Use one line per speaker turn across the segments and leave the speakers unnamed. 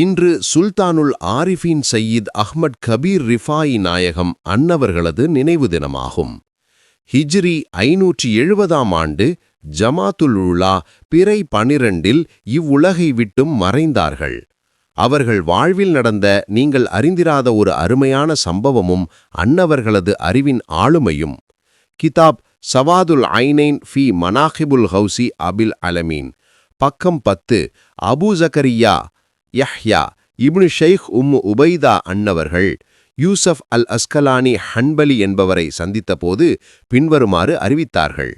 இன்று Sultanul Arifin Sayyid Ahmad Kabir Rifai நாயகம் அன்னவர்களது நினைவு தினமாகும். ஹிஜ்ரி ஐநூற்றி எழுபதாம் ஆண்டு ஜமாத்துல் உலா பிறை பனிரெண்டில் இவ்வுலகை விட்டும் மறைந்தார்கள். அவர்கள் வாழ்வில் நடந்த நீங்கள் அறிந்திராத ஒரு அருமையான சம்பவமும் அன்னவர்களது அறிவின் ஆளுமையும். கிதாப் சவாதுல் ஐனைன் ஃபி மனாஹிபுல் ஹவுசி அபில் அலமீன். பக்கம் பத்து Abu Zakariya Yahya ibn Sheikh Umm Ubaida அன்னவர்கள் யூசப் அல் அஸ்கலானி ஹன்பலி என்பவரை சந்தித்தபோது பின்வருமாறு அறிவித்தார்கள்.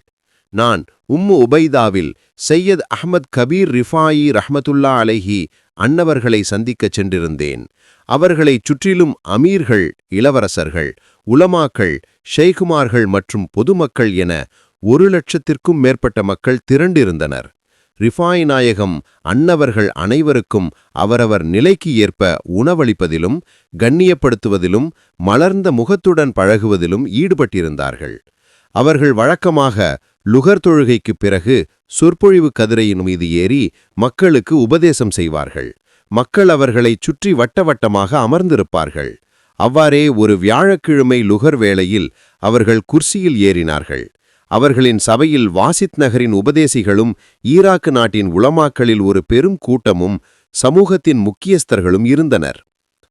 நான் உம்மு உபைதாவில் சையத் அஹ்மத் கபீர் ரிஃபாயி ரஹ்மத்துல்லா அலைஹி அன்னவர்களை சந்திக்கச் சென்றிருந்தேன். அவர்களைச் சுற்றிலும் அமீர்கள் இளவரசர்கள் உலமாக்கள் ஷெய்குமார்கள் மற்றும் பொதுமக்கள் என ஒரு லட்சத்திற்கும் மேற்பட்ட மக்கள் திரண்டிருந்தனர். ரிஃபாய் நாயகம் அன்னவர்கள் அனைவருக்கும் அவரவர் நிலைக்கு ஏற்ப உணவளிப்பதிலும் கண்ணியப்படுத்துவதிலும் மலர்ந்த முகத்துடன் பழகுவதிலும் ஈடுபட்டிருந்தார்கள். அவர்கள் வழக்கமாக லுகர் தொழுகைக்குப் பிறகு சொற்பொழிவு கதிரையின் மீது ஏறி மக்களுக்கு உபதேசம் செய்வார்கள். மக்கள் அவர்களைச் சுற்றி வட்டவட்டமாக அமர்ந்திருப்பார்கள். அவ்வாறே ஒரு வியாழக்கிழமை லுகர் வேளையில் அவர்கள் குர்சியில் ஏறினார்கள். அவர்களின் சபையில் வாசித் நகரின் உபதேசிகளும் ஈராக்கு நாட்டின் உளமாக்களில் ஒரு பெரும் கூட்டமும் சமூகத்தின் முக்கியஸ்தர்களும் இருந்தனர்.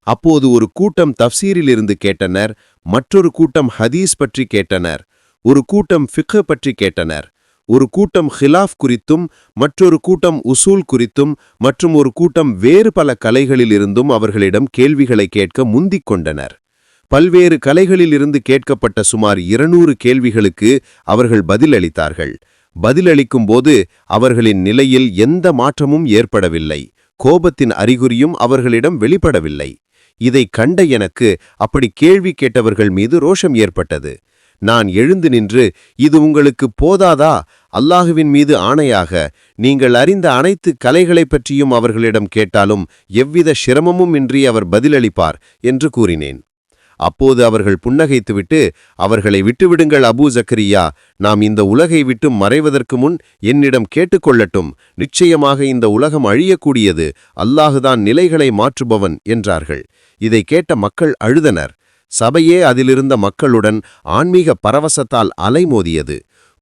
அப்போது ஒரு கூட்டம் தப்சீரிலிருந்து கேட்டனர் மற்றொரு கூட்டம் ஹதீஸ் பற்றி கேட்டனர் ஒரு கூட்டம் ஃபிக்ஹ பற்றி கேட்டனர் ஒரு கூட்டம் ஹிலாஃப் குறித்தும் மற்றொரு கூட்டம் உசூல் குறித்தும் மற்றும் ஒரு கூட்டம் வேறு பல கலைகளிலிருந்தும் அவர்களிடம் கேள்விகளை கேட்க முந்திக் கொண்டனர். பல்வேறு கலைகளிலிருந்து கேட்கப்பட்ட சுமார் இருநூறு கேள்விகளுக்கு அவர்கள் பதிலளித்தார்கள். பதிலளிக்கும் போது அவர்களின் நிலையில் எந்த மாற்றமும் ஏற்படவில்லை. கோபத்தின் அறிகுறியும் அவர்களிடம் வெளிப்படவில்லை. இதை கண்ட எனக்கு அப்படி கேள்வி கேட்டவர்கள் மீது ரோஷம் ஏற்பட்டது. நான் எழுந்து நின்று இது உங்களுக்கு போதாதா? அல்லாஹுவின் மீது ஆணையாக நீங்கள் அறிந்த அனைத்து கலைகளைப் பற்றியும் அவர்களிடம் கேட்டாலும் எவ்வித சிரமமும் இன்றி அவர் பதிலளிப்பார் என்று கூறினேன். அப்போது அவர்கள் புன்னகைத்துவிட்டு அவர்களை விட்டுவிடுங்கள் அபூ ஜக்கரியா நாம் இந்த உலகை விட்டு மறைவதற்கு முன் என்னிடம் கேட்டுக்கொள்ளட்டும். நிச்சயமாக இந்த உலகம் அழியக்கூடியது. அல்லாஹுதான் நிலைகளை மாற்றுபவன் என்றார்கள். இதை கேட்ட மக்கள் அழுதனர். சபையே அதிலிருந்த மக்களுடன் ஆன்மீக பரவசத்தால் அலைமோதியது.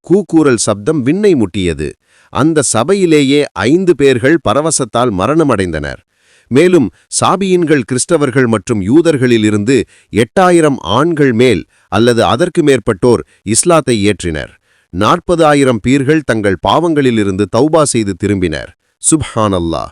கூக்கூரல் சப்தம் விண்ணை முட்டியது. அந்த சபையிலேயே ஐந்து பேர்கள் பரவசத்தால் மரணமடைந்தனர். மேலும் சாபியின்கள் கிறிஸ்தவர்கள் மற்றும் யூதர்களிலிருந்து எட்டாயிரம் ஆண்கள் மேல் அல்லது அதற்கு மேற்பட்டோர் இஸ்லாத்தை ஏற்றினர். நாற்பது ஆயிரம் பீர்கள் தங்கள் பாவங்களிலிருந்து தௌபா செய்து திரும்பினர். சுப்ஹானல்லா